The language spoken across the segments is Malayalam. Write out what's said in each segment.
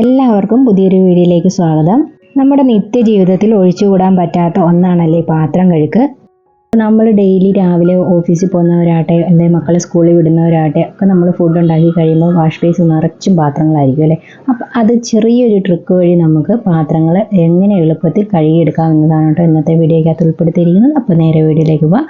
എല്ലാവർക്കും പുതിയൊരു വീഡിയോയിലേക്ക് സ്വാഗതം. നമ്മുടെ നിത്യജീവിതത്തിൽ ഒഴിച്ചുകൂടാൻ പറ്റാത്ത ഒന്നാണല്ലേ പാത്രം കഴുക്ക്. നമ്മൾ ഡെയിലി രാവിലെ ഓഫീസിൽ പോകുന്നവരാട്ടെ അല്ലെങ്കിൽ മക്കളെ സ്കൂളിൽ വിടുന്നവരാട്ടെ ഒക്കെ നമ്മൾ ഫുഡ് ഉണ്ടാക്കി കഴിയുമ്പോൾ വാഷ് ബേസ് നിറച്ചും പാത്രങ്ങളായിരിക്കും അല്ലേ? അപ്പം അത് ചെറിയൊരു ട്രിക്ക് വഴി നമുക്ക് പാത്രങ്ങൾ എങ്ങനെ എളുപ്പത്തിൽ കഴുകിയെടുക്കാം എന്നതാണ് കേട്ടോ ഇന്നത്തെ വീഡിയോയ്ക്കകത്ത് ഉൾപ്പെടുത്തിയിരിക്കുന്നത്. അപ്പോൾ നേരെ വീഡിയോയിലേക്ക് പോവാം.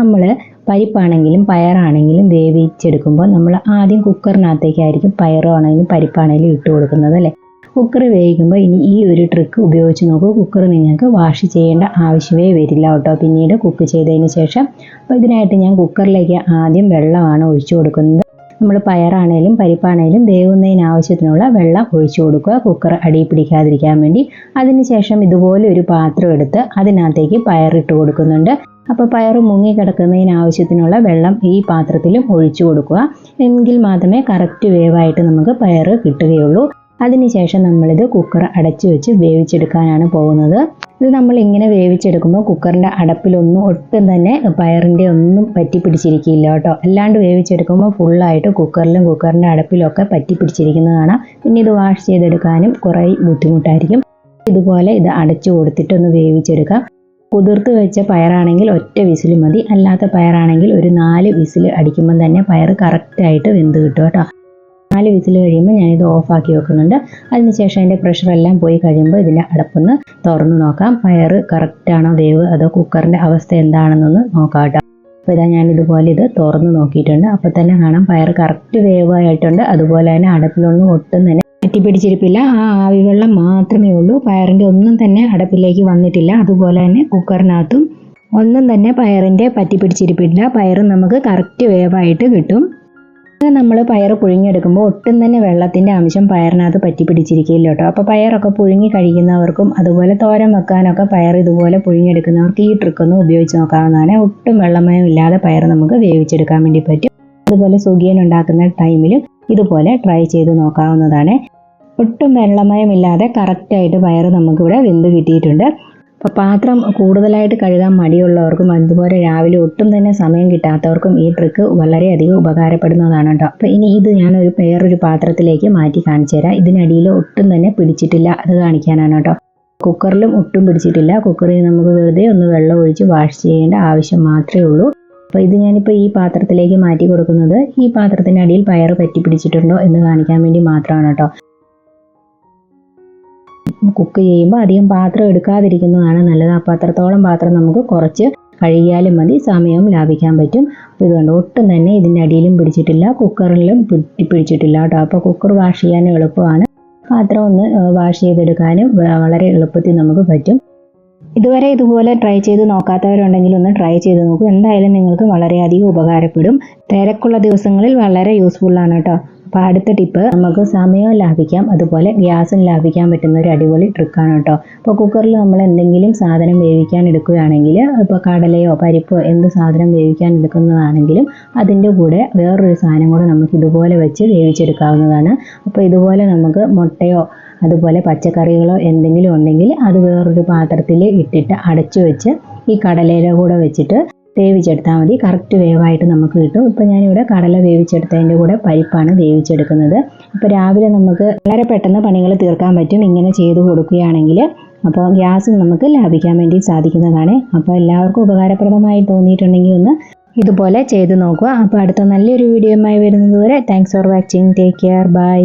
നമ്മൾ പരിപ്പാണെങ്കിലും പയറാണെങ്കിലും വേവിച്ചെടുക്കുമ്പോൾ നമ്മൾ ആദ്യം കുക്കറിനകത്തേക്കായിരിക്കും പയറാണെങ്കിലും പരിപ്പാണെങ്കിലും ഇട്ട് കൊടുക്കുന്നത് അല്ലേ? കുക്കർ വേവിക്കുമ്പോൾ ഇനി ഈ ഒരു ട്രിക്ക് ഉപയോഗിച്ച് നോക്കൂ. കുക്കർ നിങ്ങൾക്ക് വാഷ് ചെയ്യേണ്ട ആവശ്യമേ വരില്ല കേട്ടോ. പിന്നീട് കുക്ക് ചെയ്തതിന് ശേഷം അപ്പോൾ ഇതിനായിട്ട് ഞാൻ കുക്കറിലേക്ക് ആദ്യം വെള്ളമാണ് ഒഴിച്ചു കൊടുക്കുന്നത്. നമ്മൾ പയറാണേലും പരിപ്പാണേലും വേവുന്നതിന് ആവശ്യത്തിനുള്ള വെള്ളം ഒഴിച്ചു കൊടുക്കുക. കുക്കർ അടി പിടിക്കാതിരിക്കാൻ വേണ്ടി. അതിനുശേഷം ഇതുപോലെ ഒരു പാത്രം എടുത്ത് അതിനകത്തേക്ക് പയറിട്ട് കൊടുക്കുന്നുണ്ട്. അപ്പോൾ പയർ മുങ്ങി കിടക്കുന്നതിന് ആവശ്യത്തിനുള്ള വെള്ളം ഈ പാത്രത്തിലും ഒഴിച്ചു കൊടുക്കുക. എങ്കിൽ മാത്രമേ കറക്റ്റ് വേവായിട്ട് നമുക്ക് പയർ കിട്ടുകയുള്ളൂ. അതിനുശേഷം നമ്മളിത് കുക്കർ അടച്ചു വെച്ച് വേവിച്ചെടുക്കാനാണ് പോകുന്നത്. ഇത് നമ്മൾ ഇങ്ങനെ വേവിച്ചെടുക്കുമ്പോൾ കുക്കറിന്റെ അടപ്പിലൊന്നും ഒട്ടും തന്നെ പയറിന്റെ ഒന്നും പറ്റി പിടിച്ചിരിക്കില്ല കേട്ടോ. അല്ലാണ്ട് വേവിച്ചെടുക്കുമ്പോൾ ഫുള്ളായിട്ട് കുക്കറിലും കുക്കറിന്റെ അടപ്പിലൊക്കെ പറ്റി പിടിച്ചിരിക്കുന്നത് കാണാം പിന്നെ ഇത് വാഷ് ചെയ്തെടുക്കാനും കുറേ ബുദ്ധിമുട്ടായിരിക്കും. ഇതുപോലെ ഇത് അടച്ചു കൊടുത്തിട്ടൊന്ന് വേവിച്ചെടുക്കാം. കുതിർത്ത് വെച്ച പയറാണെങ്കിൽ ഒറ്റ വിസിൽ മതി. അല്ലാത്ത പയറാണെങ്കിൽ ഒരു നാല് വിസിൽ അടിക്കുമ്പോൾ തന്നെ പയർ കറക്റ്റായിട്ട് വെന്ത് കിട്ടും കേട്ടോ. നാല് വിസിൽ കഴിയുമ്പോൾ ഞാനിത് ഓഫാക്കി വെക്കുന്നുണ്ട്. അതിനുശേഷം അതിന്റെ പ്രഷറെല്ലാം പോയി കഴിയുമ്പോൾ ഇതിന്റെ അടപ്പൊന്ന് തുറന്ന് നോക്കാം. പയർ കറക്റ്റാണോ വേവ്? അതോ കുക്കറിന്റെ അവസ്ഥ എന്താണെന്നൊന്ന് നോക്കാം കേട്ടോ. അപ്പോൾ ഇതാ ഞാനിതുപോലെ ഇത് തുറന്ന് നോക്കിയിട്ടുണ്ട്. അപ്പോൾ തന്നെ കാണാം പയർ കറക്റ്റ് വേവായിട്ടുണ്ട്. അതുപോലെ തന്നെ അടപ്പിലൊന്നും ഒട്ടും തന്നെ പറ്റിപ്പിടിച്ചിരിപ്പില്ല ആ ആവി വെള്ളം മാത്രമേ ഉള്ളൂ. പയറിന്റെ ഒന്നും തന്നെ അടപ്പിലേക്ക് വന്നിട്ടില്ല. അതുപോലെ തന്നെ കുക്കറിനകത്തും ഒന്നും തന്നെ പയറിന്റെ പിടിച്ചിരിപ്പില്ല പയർ നമുക്ക് കറക്റ്റ് വേവായിട്ട് കിട്ടും. നമ്മൾ പയർ പുഴുങ്ങിയെടുക്കുമ്പോൾ ഒട്ടും തന്നെ വെള്ളത്തിന്റെ അംശം പയറിനകത്ത് പറ്റി പിടിച്ചിരിക്കില്ല കേട്ടോ. അപ്പോൾ പയറൊക്കെ പുഴുങ്ങി കഴിക്കുന്നവർക്കും അതുപോലെ തോരൻ വെക്കാനൊക്കെ പയർ ഇതുപോലെ പുഴുങ്ങിയെടുക്കുന്നവർക്ക് ഈ ട്രിക്കൊന്ന് ഉപയോഗിച്ച് നോക്കാവുന്നതാണ്. ഒട്ടും വെള്ളമയം ഇല്ലാതെ പയർ നമുക്ക് വേവിച്ചെടുക്കാൻ വേണ്ടി പറ്റും. അതുപോലെ സുഖിയൻ ഉണ്ടാക്കുന്ന ടൈമിലും ഇതുപോലെ ട്രൈ ചെയ്ത് നോക്കാവുന്നതാണ്. ഒട്ടും വെള്ളമയമില്ലാതെ കറക്റ്റായിട്ട് പയർ നമുക്കിവിടെ വെന്ത് കിട്ടിയിട്ടുണ്ട്. അപ്പോൾ പാത്രം കൂടുതലായിട്ട് കഴുകാൻ മടിയുള്ളവർക്കും അതുപോലെ രാവിലെ ഒട്ടും തന്നെ സമയം കിട്ടാത്തവർക്കും ഈ ട്രിക്ക് വളരെയധികം ഉപകാരപ്പെടുന്നതാണ് കേട്ടോ. അപ്പോൾ ഇനി ഇത് ഞാനൊരു വേറൊരു പാത്രത്തിലേക്ക് മാറ്റി കാണിച്ചു തരാം. ഇതിനടിയിൽ ഒട്ടും തന്നെ പിടിച്ചിട്ടില്ല. അത് കാണിക്കാനാണ് കേട്ടോ. കുക്കറിലും ഒട്ടും പിടിച്ചിട്ടില്ല. കുക്കറിൽ നമുക്ക് വെറുതെ ഒന്ന് വെള്ളം ഒഴിച്ച് വാഷ് ചെയ്യേണ്ട ആവശ്യം മാത്രമേ ഉള്ളൂ. അപ്പോൾ ഇത് ഞാനിപ്പോൾ ഈ പാത്രത്തിലേക്ക് മാറ്റി കൊടുക്കുന്നത് ഈ പാത്രത്തിന്റെ അടിയിൽ പയർ പറ്റി പിടിച്ചിട്ടുണ്ടോ എന്ന് കാണിക്കാൻ വേണ്ടി മാത്രമാണ് കേട്ടോ. കുക്ക് ചെയ്യുമ്പോൾ അധികം പാത്രം എടുക്കാതിരിക്കുന്നതാണ് നല്ലത്. ആ അത്രത്തോളം പാത്രം നമുക്ക് കുറച്ച് കഴുകിയാലും മതി സമയവും ലാഭിക്കാൻ പറ്റും. അപ്പോൾ ഇതുകൊണ്ട് ഒട്ടും തന്നെ ഇതിന്റെ അടിയിലും പിടിച്ചിട്ടില്ല കുക്കറിലും പിടി പിടിച്ചിട്ടില്ല കേട്ടോ. അപ്പോൾ കുക്കർ വാഷ് ചെയ്യാനും എളുപ്പമാണ്. പാത്രം ഒന്ന് വാഷ് ചെയ്തെടുക്കാനും വളരെ എളുപ്പത്തിൽ നമുക്ക് പറ്റും. ഇതുവരെ ഇതുപോലെ ട്രൈ ചെയ്ത് നോക്കാത്തവരുണ്ടെങ്കിൽ ഒന്ന് ട്രൈ ചെയ്ത് നോക്കൂ. എന്തായാലും നിങ്ങൾക്ക് വളരെയധികം ഉപകാരപ്പെടും. തിരക്കുള്ള ദിവസങ്ങളിൽ വളരെ യൂസ്ഫുള്ളാണ് കേട്ടോ. അപ്പോൾ അടുത്ത ടിപ്പ് നമുക്ക് സമയവും ലാഭിക്കാം അതുപോലെ ഗ്യാസും ലാഭിക്കാൻ പറ്റുന്ന ഒരു അടിപൊളി ട്രിക്കാണ് കേട്ടോ. അപ്പോൾ കുക്കറിൽ നമ്മൾ എന്തെങ്കിലും സാധനം വേവിക്കാൻ എടുക്കുകയാണെങ്കിൽ ഇപ്പോൾ കടലയോ പരിപ്പോ എന്ത് സാധനം വേവിക്കാൻ എടുക്കുന്നതാണെങ്കിലും അതിന്റെ കൂടെ വേറൊരു സാധനം കൂടെ നമുക്ക് ഇതുപോലെ വെച്ച് വേവിച്ചെടുക്കാവുന്നതാണ്. അപ്പോൾ ഇതുപോലെ നമുക്ക് മുട്ടയോ അതുപോലെ പച്ചക്കറികളോ എന്തെങ്കിലും ഉണ്ടെങ്കിൽ അത് വേറൊരു പാത്രത്തിൽ ഇട്ടിട്ട് അടച്ചു വെച്ച് ഈ കടലയുടെ കൂടെ വെച്ചിട്ട് വേവിച്ചെടുത്താൽ മതി. കറക്റ്റ് വേവായിട്ട് നമുക്ക് കിട്ടും. ഇപ്പോൾ ഞാനിവിടെ കടല വേവിച്ചെടുത്തതിന്റെ കൂടെ പരിപ്പാണ് വേവിച്ചെടുക്കുന്നത്. അപ്പോൾ രാവിലെ നമുക്ക് വളരെ പെട്ടെന്ന് പണികൾ തീർക്കാൻ പറ്റും. ഇങ്ങനെ ചെയ്തു കൊടുക്കുകയാണെങ്കിൽ അപ്പോൾ ഗ്യാസ് നമുക്ക് ലാഭിക്കാൻ വേണ്ടി സാധിക്കുന്നതാണ്. അപ്പോൾ എല്ലാവർക്കും ഉപകാരപ്രദമായി തോന്നിയിട്ടുണ്ടെങ്കിൽ ഒന്ന് ഇതുപോലെ ചെയ്തു നോക്കുക. അപ്പോൾ അടുത്ത നല്ലൊരു വീഡിയോയുമായി വരുന്നത് വരെ thanks for watching take care bye